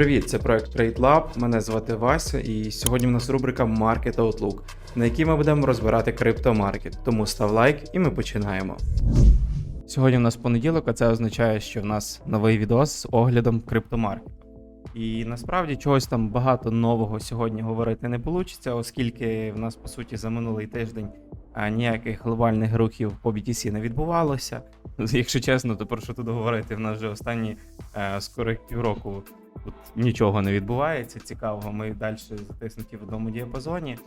Привіт, це проект TradeLab. Мене звати Вася, і сьогодні в нас рубрика Market Outlook, на якій ми будемо розбирати криптомаркет. Тому став лайк і ми починаємо. Сьогодні в нас понеділок, а це означає, що в нас новий відос з оглядом криптомаркету. І насправді чогось там багато нового сьогодні говорити не вийде, оскільки в нас по суті за минулий тиждень ніяких глобальних рухів по BTC не відбувалося. Якщо чесно, то про що тут говорити? В нас вже останні е, скоро півроку тут нічого не відбувається цікавого. Ми далі затиснуті в одному діапазоні.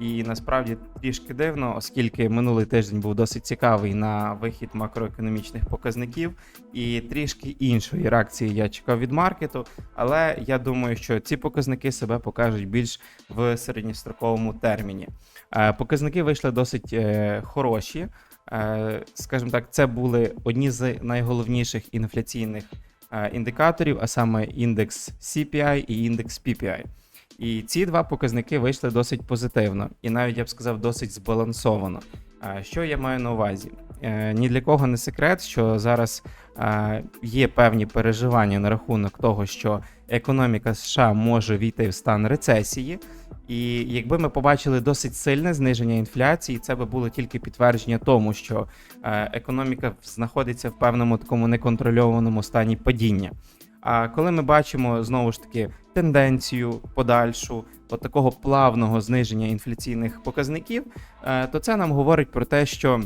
І насправді трішки дивно, оскільки минулий тиждень був досить цікавий на вихід макроекономічних показників, і трішки іншої реакції я чекав від маркету. Але я думаю, що ці показники себе покажуть більш в середньостроковому терміні. Е, Показники вийшли досить е, хороші. Е, Скажімо так, це були одні з найголовніших інфляційних е, індикаторів, а саме індекс CPI і індекс PPI. І ці два показники вийшли досить позитивно, і навіть я б сказав, досить збалансовано. А Що я маю на увазі? Е, Ні для кого не секрет, що зараз е, є певні переживання на рахунок того, що економіка США може війти в стан рецесії. І якби ми побачили досить сильне зниження інфляції, це би було тільки підтвердження тому, що е, економіка знаходиться в певному такому неконтрольованому стані падіння. А коли ми бачимо знову ж таки тенденцію подальшу от такого плавного зниження інфляційних показників, е, то це нам говорить про те, що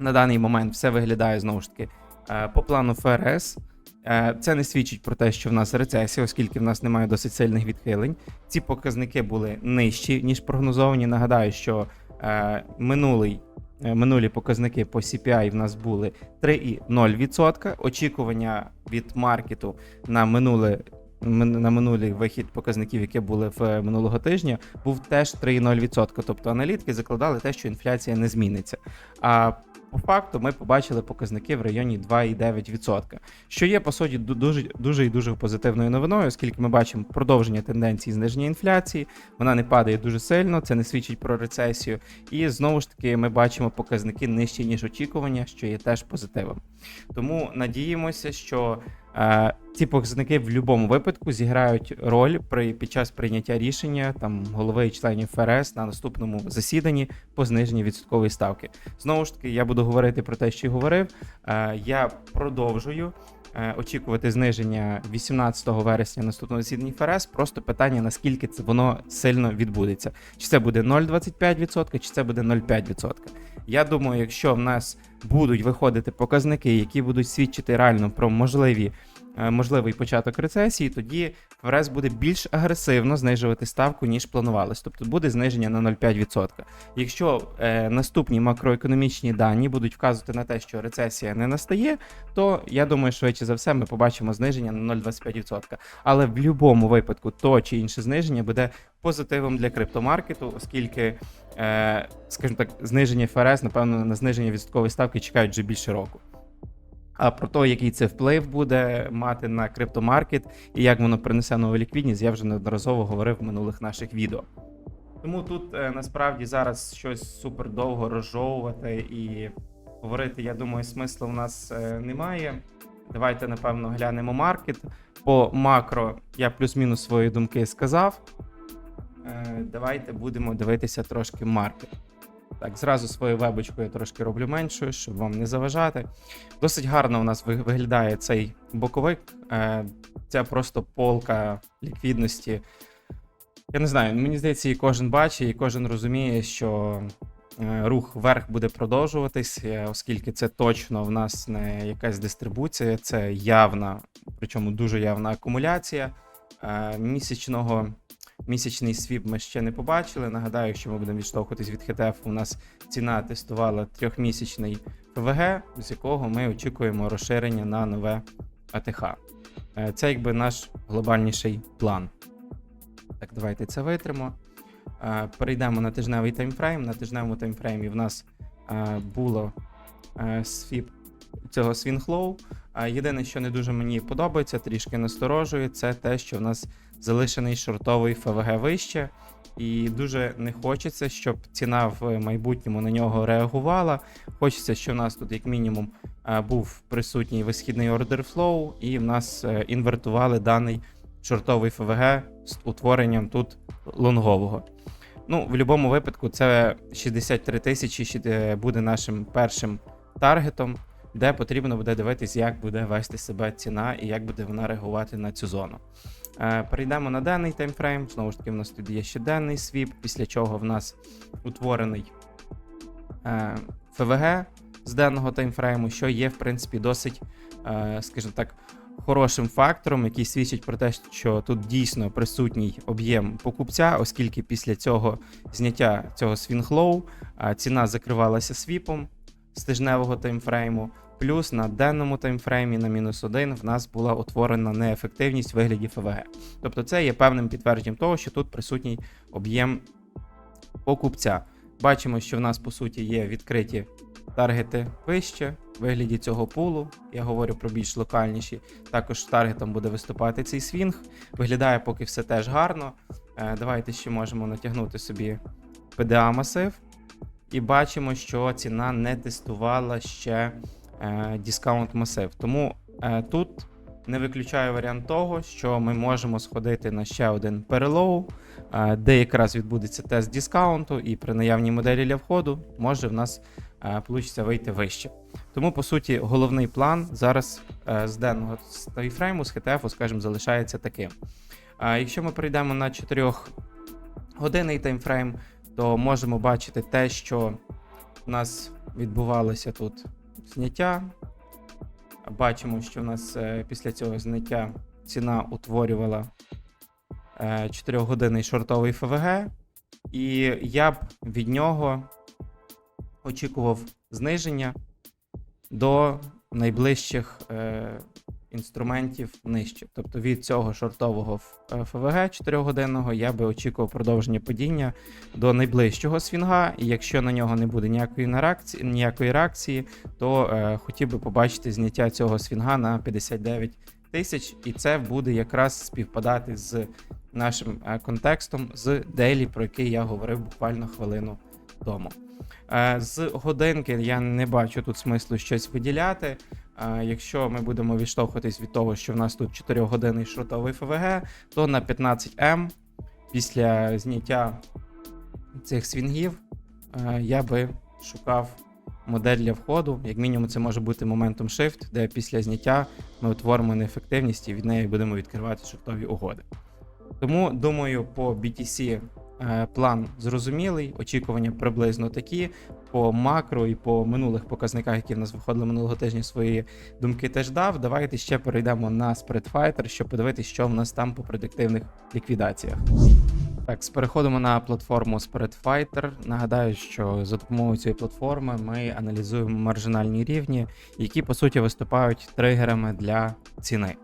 на даний момент все виглядає знову ж таки е, по плану ФРС. Е, Це не свідчить про те, що в нас рецесія, оскільки в нас немає досить сильних відхилень. Ці показники були нижчі ніж прогнозовані. Нагадаю, що е, минулий. е, Минулі показники по CPI в нас були 3,0%. Очікування від маркету на минуле на минулий вихід показників, які були в минулого тижня, був теж 3,0%. Тобто аналітики закладали те, що інфляція не зміниться. А по факту ми побачили показники в районі 2,9%, що є по суті дуже дуже і дуже позитивною новиною, оскільки ми бачимо продовження тенденції зниження інфляції. Вона не падає дуже сильно, це не свідчить про рецесію. І знову ж таки ми бачимо показники нижчі ніж очікування, що є теж позитивом. Тому надіємося, що ці показники в будь-якому випадку зіграють роль при під час прийняття рішення там голови і членів ФРС на наступному засіданні по зниженні відсоткової ставки. Знову ж таки, я буду говорити про те, що говорив. Е, я продовжую. е, Очікувати зниження 18 вересня наступного засідання ФРС. Просто питання, наскільки це воно сильно відбудеться. Чи це буде 0,25%, чи це буде 0,5%. Я думаю, якщо в нас будуть виходити показники, які будуть свідчити реально про можливі, е, можливий початок рецесії, тоді ФРС буде більш агресивно знижувати ставку, ніж планувалось. Тобто буде зниження на 0,5%. Якщо е, наступні макроекономічні дані будуть вказувати на те, що рецесія не настає, то я думаю, швидше за все ми побачимо зниження на 0,25%. Але в будь-якому випадку то чи інше зниження буде позитивом для криптомаркету, оскільки, е, скажімо так, зниження ФРС, напевно, на зниження відсоткової ставки чекають вже більше року. А про те, який це вплив буде мати на криптомаркет і як воно принесе нову ліквідність, я вже неодноразово говорив в минулих наших відео. Тому тут е, насправді зараз щось супер довго розжовувати і говорити, я думаю, смислу в нас е, немає. Давайте, напевно, глянемо маркет. По макро я плюс-мінус свої думки сказав. Е, Давайте будемо дивитися трошки маркет. Так, зразу свою вебочку я трошки роблю меншою, щоб вам не заважати. Досить гарно у нас виглядає цей боковик. Це просто полка ліквідності. Я не знаю, мені здається, і кожен бачить, і кожен розуміє, що е, рух вверх буде продовжуватись, е, оскільки це точно в нас не якась дистрибуція, це явна, причому дуже явна акумуляція. Місячного місячний свіп ми ще не побачили. Нагадаю, що ми будемо відштовхуватись від ХТФ. У нас ціна тестувала трьохмісячний ПВГ, з якого ми очікуємо розширення на нове АТХ. Е, Це якби наш глобальніший план. Так, давайте це витримо. Е, Перейдемо на тижневий таймфрейм. На тижневому таймфреймі в нас е, було свіп цього свінхлоу. Єдине, що не дуже мені подобається, трішки насторожує, це те, що в нас залишений шортовий ФВГ вище, і дуже не хочеться, щоб ціна в майбутньому на нього реагувала. Хочеться, щоб в нас тут, як мінімум, е, був присутній висхідний ордер флоу, і в нас е, інвертували даний шортовий ФВГ з утворенням тут лонгового. Ну, в будь-якому випадку, це 63 тисячі е, буде нашим першим таргетом, де потрібно буде дивитись, як буде вести себе ціна і як буде вона реагувати на цю зону. Е, Перейдемо на денний таймфрейм. Знову ж таки, в нас тут є ще денний свіп, після чого в нас утворений е, ФВГ з денного таймфрейму, що є, в принципі, досить, е, скажімо так, хорошим фактором, який свідчить про те, що тут дійсно присутній об'єм покупця, оскільки після цього зняття цього свінглоу ціна закривалася свіпом з тижневого таймфрейму. Плюс на денному таймфреймі на мінус 1 в нас була утворена неефективність в вигляді ФВГ. Тобто це є певним підтвердженням того, що тут присутній об'єм покупця. Бачимо, що в нас по суті є відкриті таргети вище в вигляді цього пулу. Я говорю про більш локальніші. Також таргетом буде виступати цей свінг. Виглядає поки все теж гарно. Е, Давайте ще можемо натягнути собі PDA масив. І бачимо, що ціна не тестувала ще е, дискаунт масив. Тому е, тут не виключаю варіант того, що ми можемо сходити на ще один перелоу, е, де якраз відбудеться тест дискаунту, і при наявній моделі для входу може в нас е, получиться вийти вище. Тому, по суті, головний план зараз е, з денного таймфрейму, з HTF, скажімо, залишається таким. Якщо ми перейдемо на 4 годинний таймфрейм, то можемо бачити те, що у нас відбувалося тут зняття. Бачимо, що в нас е, після цього зняття ціна утворювала 4-годинний шортовий ФВГ, і я б від нього очікував зниження до найближчих е, інструментів нижче. Тобто від цього шортового е, ФВГ 4-годинного я би очікував продовження падіння до найближчого свінга. І якщо на нього не буде ніякої реакції, ніякої реакції, то е, хотів би побачити зняття цього свінга на 59 тисяч, і це буде якраз співпадати з нашим е, контекстом з дейлі, про який я говорив буквально хвилину тому. Е, З годинки я не бачу тут смислу щось виділяти. Якщо ми будемо відштовхуватись від того, що в нас тут 4 годинний шортовий ФВГ, то на 15М після зняття цих свінгів е, я би шукав модель для входу. Як мінімум, це може бути моментом shift, де після зняття ми утворимо неефективність і від неї будемо відкривати шортові угоди. Тому думаю, по BTC план зрозумілий, очікування приблизно такі. По макро і по минулих показниках, які в нас виходили минулого тижня, свої думки теж дав. Давайте ще перейдемо на Spreadfighter, щоб подивитися, що в нас там по предиктивних ліквідаціях. Так, переходимо на платформу Spreadfighter. Нагадаю, що за допомогою цієї платформи ми аналізуємо маржинальні рівні, які по суті виступають тригерами для ціни.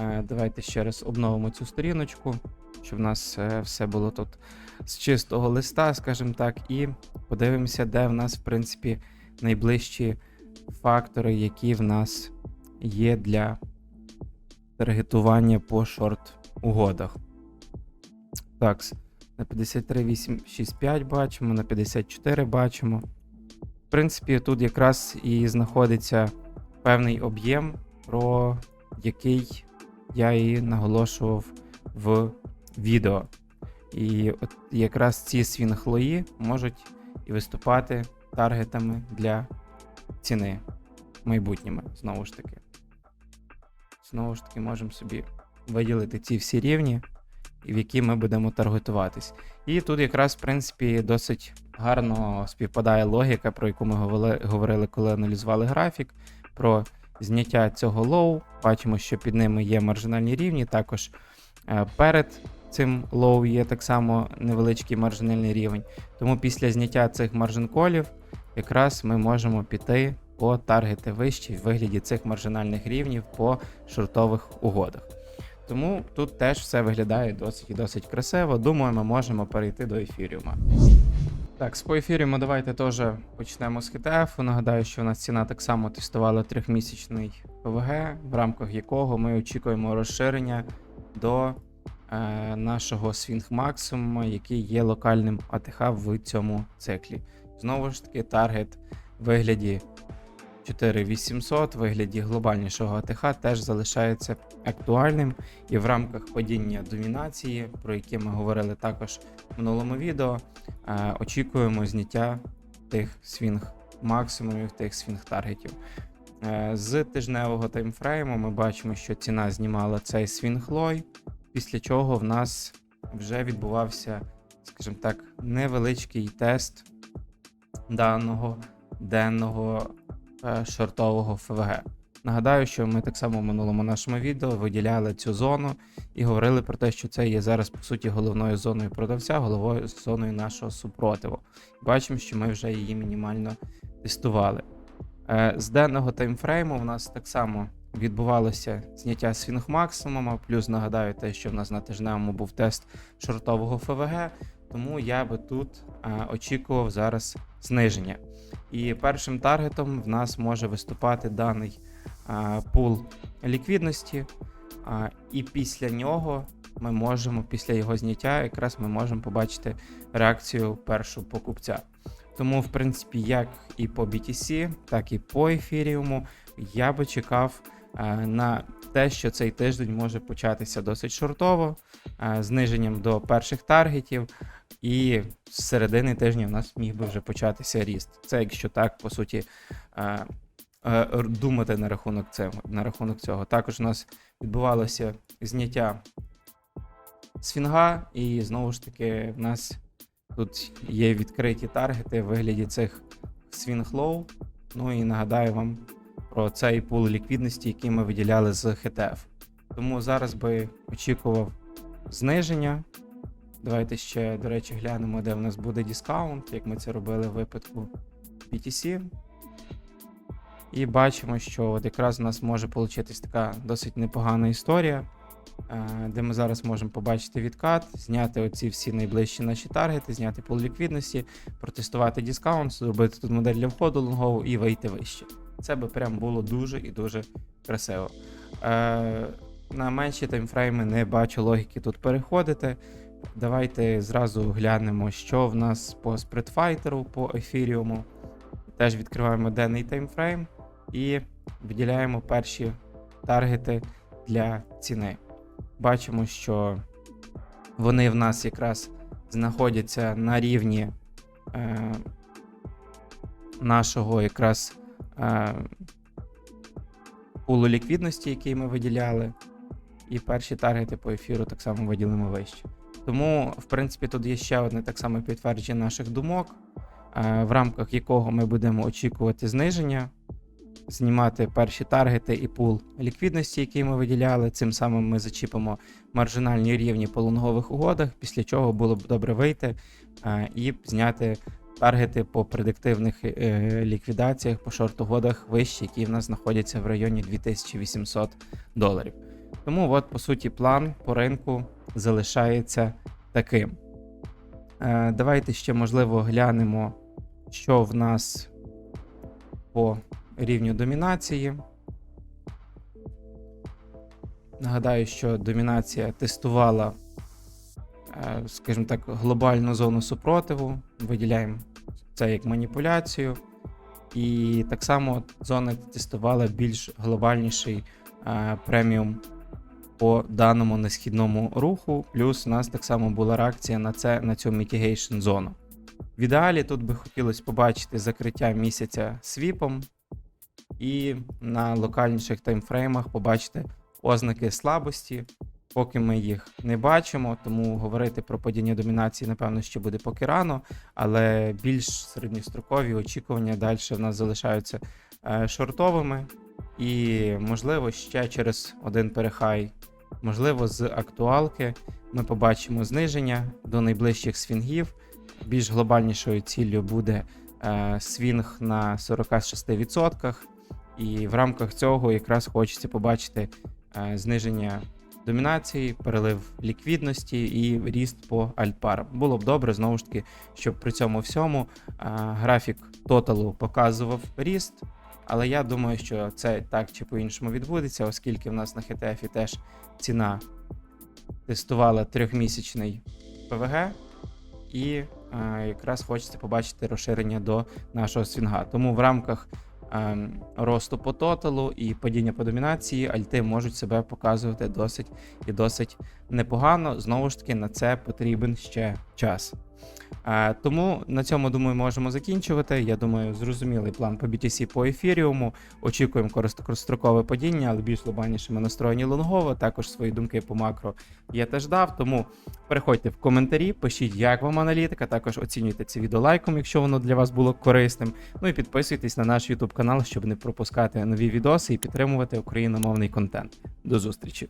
Е, Давайте ще раз обновимо цю сторіночку, щоб в нас е, все було тут з чистого листа, скажімо так, і подивимося, де в нас, в принципі, найближчі фактори, які в нас є для таргетування по шорт угодах. Так, на 53,865 бачимо, на 54 бачимо. В принципі, тут якраз і знаходиться певний об'єм, про який я і наголошував в відео. І от якраз ці свінглої можуть і виступати таргетами для ціни майбутніми, знову ж таки. Знову ж таки, можемо собі виділити ці всі рівні, в які ми будемо таргетуватись. І тут якраз, в принципі, досить гарно співпадає логіка, про яку ми говорили коли аналізували графік, про зняття цього лоу. Бачимо, що під ними є маржинальні рівні. Також е, перед цим лоу є так само невеличкий маржинальний рівень. Тому після зняття цих маржин-колів якраз ми можемо піти по таргети вищі в вигляді цих маржинальних рівнів по шортових угодах. Тому тут теж все виглядає досить і досить красиво. Думаю, ми можемо перейти до ефіріума. Так, з по ми давайте теж почнемо з ХТФ. Нагадаю, що у нас ціна так само тестувала трьохмісячний ПВГ, в рамках якого ми очікуємо розширення до е, нашого свінг максимуму, який є локальним АТХ в цьому циклі. Знову ж таки, таргет в вигляді 4800 в вигляді глобальнішого АТХ теж залишається актуальним і в рамках падіння домінації, про яке ми говорили також в минулому відео, е, очікуємо зняття тих свінг максимумів, тих свінг таргетів. Е, З тижневого таймфрейму ми бачимо, що ціна знімала цей свінг лой, після чого в нас вже відбувався, скажімо так, невеличкий тест даного денного шортового ФВГ. Нагадаю, що ми так само в минулому нашому відео виділяли цю зону і говорили про те, що це є зараз по суті головною зоною продавця, головою зоною нашого супротиву. Бачимо, що ми вже її мінімально тестували. Е, З денного таймфрейму в нас так само відбувалося зняття свінг максимума, плюс нагадаю те, що в нас на тижневому був тест шортового ФВГ, тому я би тут е, очікував зараз зниження. І першим таргетом в нас може виступати даний е, пул ліквідності, е, і після нього ми можемо, після його зняття, якраз ми можемо побачити реакцію першого покупця. Тому, в принципі, як і по BTC, так і по ефіріуму, я би чекав на те, що цей тиждень може початися досить шортово, е, зниженням до перших таргетів, і з середини тижня в нас міг би вже початися ріст. Це якщо так, по суті, е, е, думати на рахунок цього. На рахунок цього. Також у нас відбувалося зняття свінга, і знову ж таки, в нас тут є відкриті таргети в вигляді цих свінг лоу. Ну і нагадаю вам про цей пул ліквідності, який ми виділяли з HTF. Тому зараз би очікував зниження. Давайте ще, до речі, глянемо, де в нас буде дискаунт, як ми це робили в випадку BTC. І бачимо, що от якраз у нас може получитись така досить непогана історія, е, де ми зараз можемо побачити відкат, зняти оці всі найближчі наші таргети, зняти пул ліквідності, протестувати дискаунт, зробити тут модель для входу лонгову і вийти вище. Це би прям було дуже і дуже красиво. Е, на менші таймфрейми не бачу логіки тут переходити. Давайте зразу глянемо, що в нас по спритфайтеру, по ефіріуму. Теж відкриваємо денний таймфрейм і виділяємо перші таргети для ціни. Бачимо, що вони в нас якраз знаходяться на рівні е, нашого якраз пулу ліквідності, який ми виділяли. І перші таргети по ефіру так само виділимо вище. Тому, в принципі, тут є ще одне так само підтвердження наших думок, е, в рамках якого ми будемо очікувати зниження, знімати перші таргети і пул ліквідності, який ми виділяли. Цим самим ми зачіпимо маржинальні рівні по лонгових угодах, після чого було б добре вийти е, і зняти таргети по предиктивних е, ліквідаціях по шорт-угодах вищі, які в нас знаходяться в районі 2800 доларів. Тому, от, по суті, план по ринку залишається таким. Е, давайте ще, можливо, глянемо, що в нас по рівню домінації. Нагадаю, що домінація тестувала, е, скажімо так, глобальну зону супротиву. Виділяємо це як маніпуляцію. І так само зона тестувала більш глобальніший е, преміум по даному несхідному руху. Плюс у нас так само була реакція на це на цю mitigation зону. В ідеалі тут би хотілося побачити закриття місяця свіпом, і на локальніших таймфреймах побачити ознаки слабості. Поки ми їх не бачимо, тому говорити про падіння домінації, напевно, ще буде поки рано, але більш середньострокові очікування далі в нас залишаються е, шортовими. І, можливо, ще через один перехай, можливо, з актуалки ми побачимо зниження до найближчих свінгів. Більш глобальнішою ціллю буде е, свінг на 46%. І в рамках цього якраз хочеться побачити е, зниження домінації, перелив ліквідності і ріст по альтпарам. Було б добре знову ж таки, щоб при цьому всьому е, графік тоталу показував ріст. Але я думаю, що це так чи по-іншому відбудеться, оскільки в нас на HTF теж ціна тестувала трьохмісячний ПВГ, і е, якраз хочеться побачити розширення до нашого свінга. Тому в рамках росту по тоталу і падіння по домінації, альти можуть себе показувати досить і досить непогано. Знову ж таки, на це потрібен ще час. Е, тому на цьому думаю, можемо закінчувати. Я думаю, зрозумілий план по BTC по ефіріуму. Очікуємо короткострокове падіння, але більш глобальніше ми настроєні лонгово. Також свої думки по макро я теж дав. Тому переходьте в коментарі, пишіть, як вам аналітика. Також оцінюйте це відео лайком, якщо воно для вас було корисним. Ну і підписуйтесь на наш YouTube канал, щоб не пропускати нові відоси і підтримувати україномовний контент. До зустрічі!